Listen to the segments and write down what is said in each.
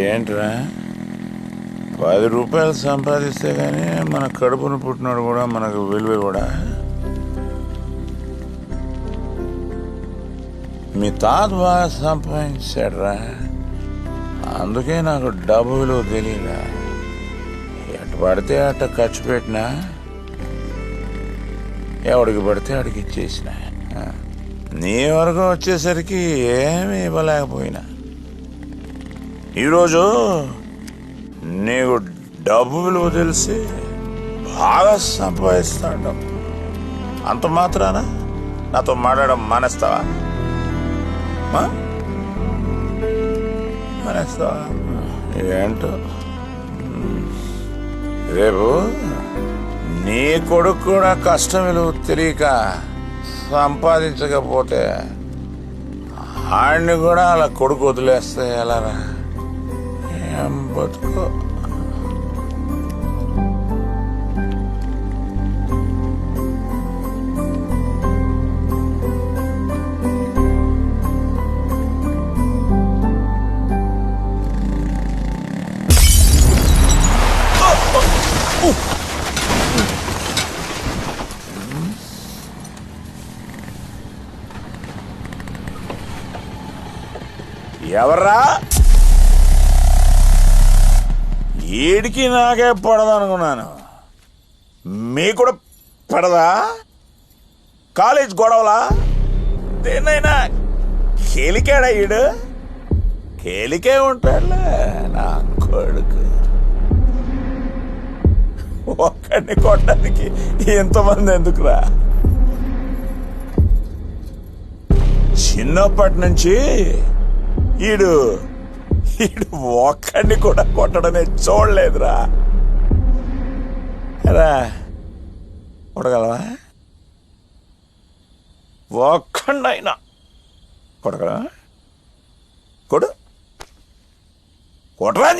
ఏంట్రా? పది రూపాయలు సంపాదిస్తే కానీ మన కడుపును పుట్టినాడు కూడా మనకు విలువ కూడా మీ తాత బాగా సంపాదించాడురా. అందుకే నాకు డబ్బు విలువ తెలియదా ఎటు పడితే అట్ట ఖర్చు పెట్టినా ఎవడికి పడితే అడిగి ఇచ్చేసిన. నీ వరకు వచ్చేసరికి ఏమీ ఇవ్వలేకపోయినా. ఈరోజు నీకు డబ్బు విలువ తెలిసి బాగా సంపాదిస్తాడు అంత మాత్రాన? నాతో మాట్లాడడం మానేస్తావా? మానేస్తావా? ఏంటో? రేపు నీ కొడుకు కూడా కష్టం విలువ తెలియక సంపాదించకపోతే ఆడిని కూడా అలా కొడుకు వదిలేస్తే ఎలారా? బతుకో ఎవర్రా ఏడికి నాకే పడదనుకున్నాను. మీ కూడా పడదా? కాలేజ్ గొడవలా? దేన్నైనా కేలికాడా ఈడు? కేలికే ఉంటాడులే నా కొడుకు. ఒక్కడిని కొట్టడానికి ఎంతమంది ఎందుకురా? చిన్నప్పటి నుంచి ఈడు ఈడు ఒక్కడిని కూడా కొట్టడమే చూడలేదురా. రా కొట్టగలవా ఒక్కడైనా కొడగలవా? కొడు. కొట్టరా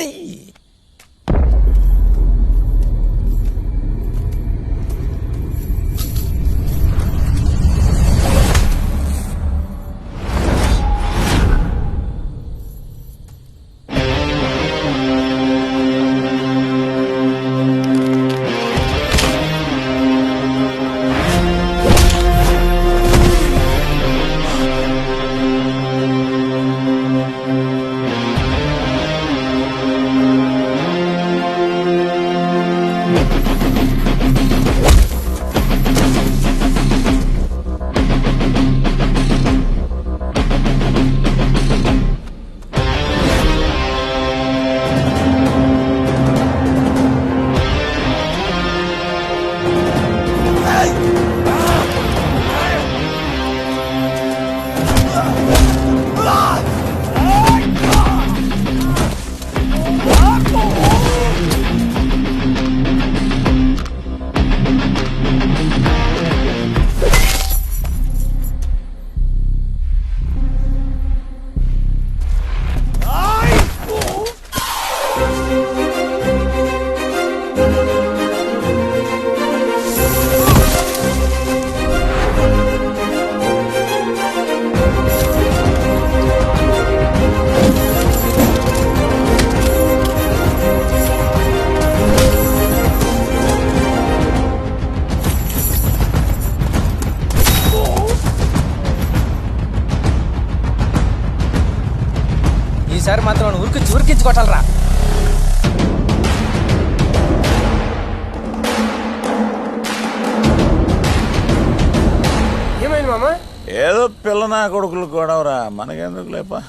ఈసారి మాత్రం ఉరికి ఉరికించి కొట్టాలరా. ఏమైంది మామ? ఏదో పిల్ల నా కొడుకులు గొడవరా? మనకెందుకు లేపా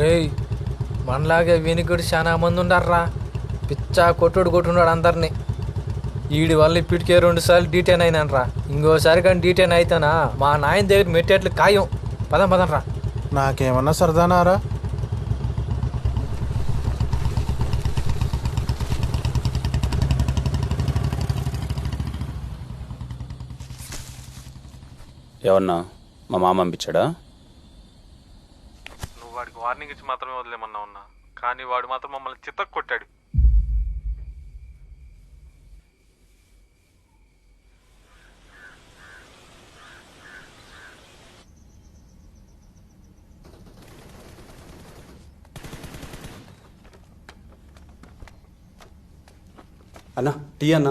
రేయ్ మనలాగే వినికుడు చాలా మంది ఉండారా పిచ్చా కొట్టుడు కొట్టున్నాడు అందరినీ. ఈడి వల్ల ఇప్పటికే రెండు సార్లు డీటెయిన్ అయినానరా. ఇంకోసారి కానీ డీటెయిన్ అయితేనా? మా నాయన దగ్గర మెట్టేట్లు ఖాయం. పదం పదం రా నాకేమన్నా సరదానారా? ఎవరన్నా మా మామ పంపించాడా? వార్నింగ్ ఇచ్చి మాత్రమే వదిలేమన్నా ఉన్నా. కానీ వాడు మాత్రం మమ్మల్ని చిత్తకు కొట్టాడు. అన్న టీ అన్న.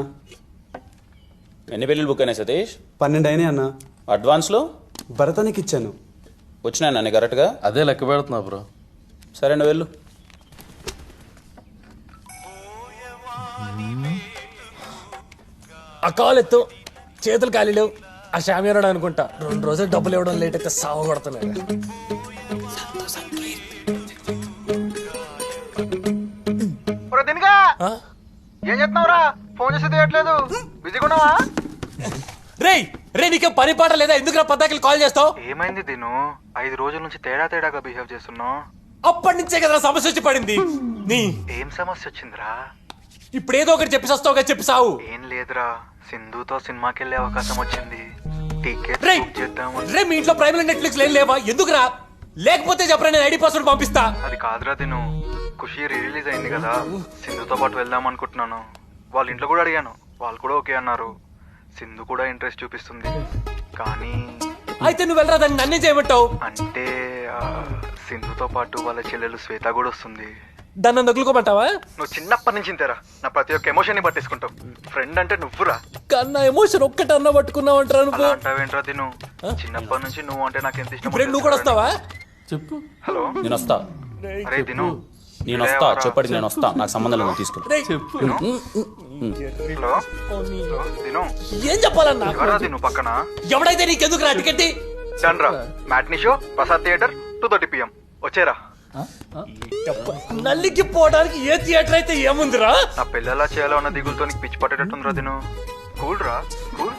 ఎన్ని పెళ్ళిళ్ళు బుక్ అయినాయి సతీష్? పన్నెండు అయినాయి అన్న. అడ్వాన్స్లో? భరతానికి ఇచ్చాను. వచ్చినాయి నన్ను కరెక్ట్గా? అదే లెక్క పెడుతున్నా బ్రో. సరే నువ్వు వెళ్ళు. ఆ కాలు ఎత్తు. చేతులు ఖాళీ లేవు. ఆ షామియానాడు అనుకుంటా. రెండు రోజులు డబ్బులు ఇవ్వడం లేట్ అయితే సావ కొడుతున్నాడు. ఏం చెప్తున్నావురా ఫోన్ చేసి తీయట్లేదు బిజీగా ఉన్నావా? రేయ్! రే నీకేం పని పాట లేదా? ఎందుకు పద్దాకి కాల్ చేస్తావు? ఏమైంది దిను? ఐదు రోజుల నుంచి తేడా తేడాగా బిహేవ్ చేస్తున్నావు. అప్పటి నుంచే కదా సమస్య వచ్చి పడింది. నీ ఏం సమస్య వచ్చిందిరా? ఇప్పుడు ఏదో ఒకటి చెప్పి వస్తావు కదా చెప్పి సావు. ఏం లేదురా. సింధుతో సినిమాకి వెళ్ళే అవకాశం వచ్చింది. టికెట్ రే మీ ఇంట్లో ప్రైమ్ నెట్ఫ్లిక్స్ లేని లేవా? ఎందుకురా? లేకపోతే చెప్పరా నేను ఐడి పాస్వర్డ్ పంపిస్తా. అది కాదురా దిను. ఖుషి రిలీజ్ అయింది కదా. సింధుతో పాటు వెళ్దాం అనుకుంటున్నాను. వాళ్ళ ఇంట్లో కూడా అడిగాను. వాళ్ళు కూడా ఓకే అన్నారు. సింధు కూడా ఇంట్రెస్ట్ చూపిస్తుంది. కానీ అయితే నువ్వు వెళ్ళరా దాన్ని నన్నే చేయమంటావు? అంటే ఆ, సింధుతో పాటు వాళ్ళ చెల్లెలు శ్వేత కూడా వస్తుంది. దాన్ని నొగులుకోమంటావా నువ్వు చిన్నప్పటి నుంచి ఇంతేరా. నా ప్రతి ఒక్క ఎమోషన్ని పట్టేసుకుంటావు. ఫ్రెండ్ అంటే నువ్వురా. కన్నా ఎమోషన్ ఒక్కటి అన్న పట్టుకున్నావు అంటారు అలా నువ్వు? అంటావేంట్రా తిను? చిన్నప్పటి నుంచి నువ్వు అంటే నాకు ఎంత ఇష్టం ఇప్పుడు నువ్వు కూడా వస్తావా? చెప్పు. హలో? నేను వస్తా. అరే తిను. నేను వస్తా చెప్పటికి నేను వస్తా. నాకు సంబంధం లేదు తిను. ఏం చెప్పాలన్నా? పక్కన? ఎవడైతే నీకెందుకు రా ticket matinee show Prasad theatre two thirty PM వచ్చేరా. నల్లికి పోవడానికి ఏ థియేటర్ అయితే ఏముందిరా? నా పిల్లలా చేయాలో అన్న దిగులతో నీకు పిచ్చి పట్టేటట్టుందిరా తిను. కూల్ రా. కూల్.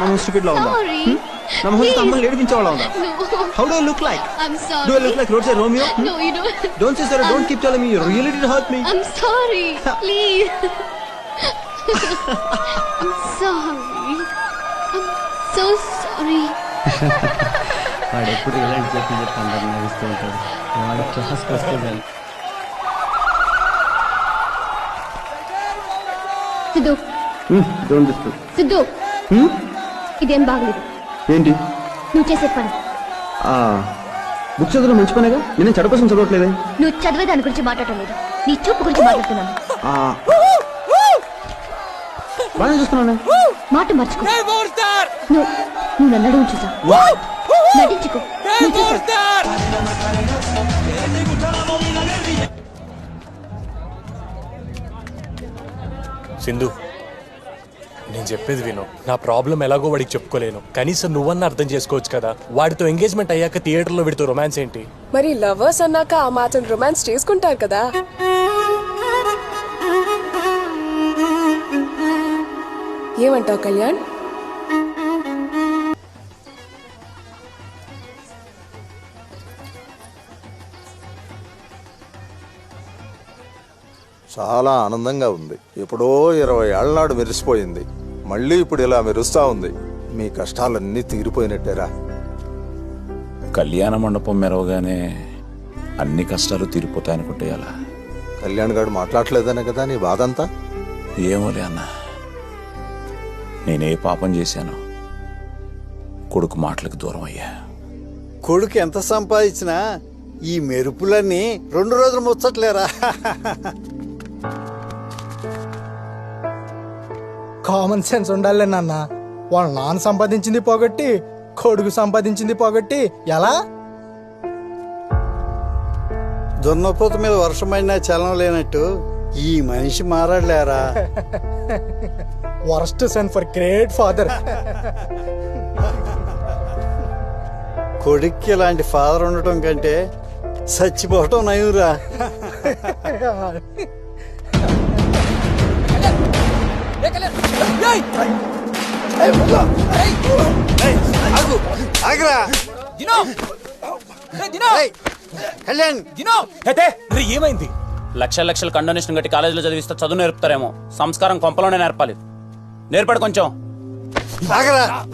నా స్టూపిడ్ లా ఉందా Sorry. నా ముందు అమ్మని ఏడిపించే వాళ్ళ ఉందా. How do look like I'm sorry. Do I look like road side Romeo No, you don't. Don't say sir don't keep telling me you really did hurt me I'm sorry. Please. I'm sorry. I'm so sorry. వాడు ఎప్పుడు ఇలాంటి చెప్పి చెప్పి అందరు నవ్విస్తూ ఉంటాడు వాడు క్లాస్కి వస్తే చాలు. Siddhu Hmm, don't disturb. ఇదేం బాగలేదు. ఏంటి? నువ్వు చేసే పని. ఆ బుక్ చదవడం మంచి పనేగా నేను చెడ కోసం చదవట్లేదే? నువ్వు చదివే దాని గురించి మాట్లాడటం లేదు. నీ చూపు గురించి మాట్లాడుతున్నాను. ఆ, బాగానే చూస్తున్నానే మాట మర్చుకో! నువ్వు నువ్వు నన్ను అడుగు చూసా నటించుకో. Hey, నువ్వు four చేసావు. Star! సింధు. నేను చెప్పేది విను. నా ప్రాబ్లం ఎలాగో వాడికి చెప్పుకోలేను. కనీసం నువ్వన్నా అర్థం చేసుకోవచ్చు కదా. వాడితో ఎంగేజ్మెంట్ అయ్యాక థియేటర్లో వీడితో రొమాన్స్ ఏంటి? మరి లవర్స్ అన్నాక ఆ మాత్రం రొమాన్స్ చేసుకుంటారు కదా. ఏమంటావు కళ్యాణ్? చాలా ఆనందంగా ఉంది. ఎప్పుడో ఇరవై ఏళ్ళ నాడు మెరిసిపోయింది. మళ్ళీ ఇప్పుడు ఇలా మెరుస్తా ఉంది. మీ కష్టాలన్నీ తీరిపోయినట్టేరా. కళ్యాణ మండపం మెరవగానే అన్ని కష్టాలు తీరిపోతాయనుకుంటే అలా కళ్యాణ్ గారు మాట్లాడలేదనే కదా నీ బాధ అంతా ఏమోలే అన్న. నేనే పాపం చేశాను. కొడుకు మాటలకు దూరం అయ్యా. కొడుకు ఎంత సంపాదించినా ఈ మెరుపులన్నీ రెండు రోజులు ముచ్చట్లేరా? కామన్ సెన్స్ ఉండాలి నాన్న. వాళ్ళ నాన్న సంపాదించింది పోగొట్టి కొడుకు సంపాదించింది పోగొట్టి ఎలా? దున్నపోతు మీద వర్షం పడినా చలనం లేనట్టు ఈ మనిషి మారాడులేరా? Worst son for great father కొడుక్కి ఇలాంటి ఫాదర్ ఉండటం కంటే చచ్చిపోవటం నయురా? ఆగరా. ఏయ్, కళ్యాణ్. ఏమైంది? లక్షల లక్షల కండోనేషన్ కట్టి కాలేజీలో చదివిస్తే చదువు నేర్పుతారేమో. సంస్కారం కొంపలోనే నేర్పాలి. నేర్పడు కొంచెం. ఆగరా.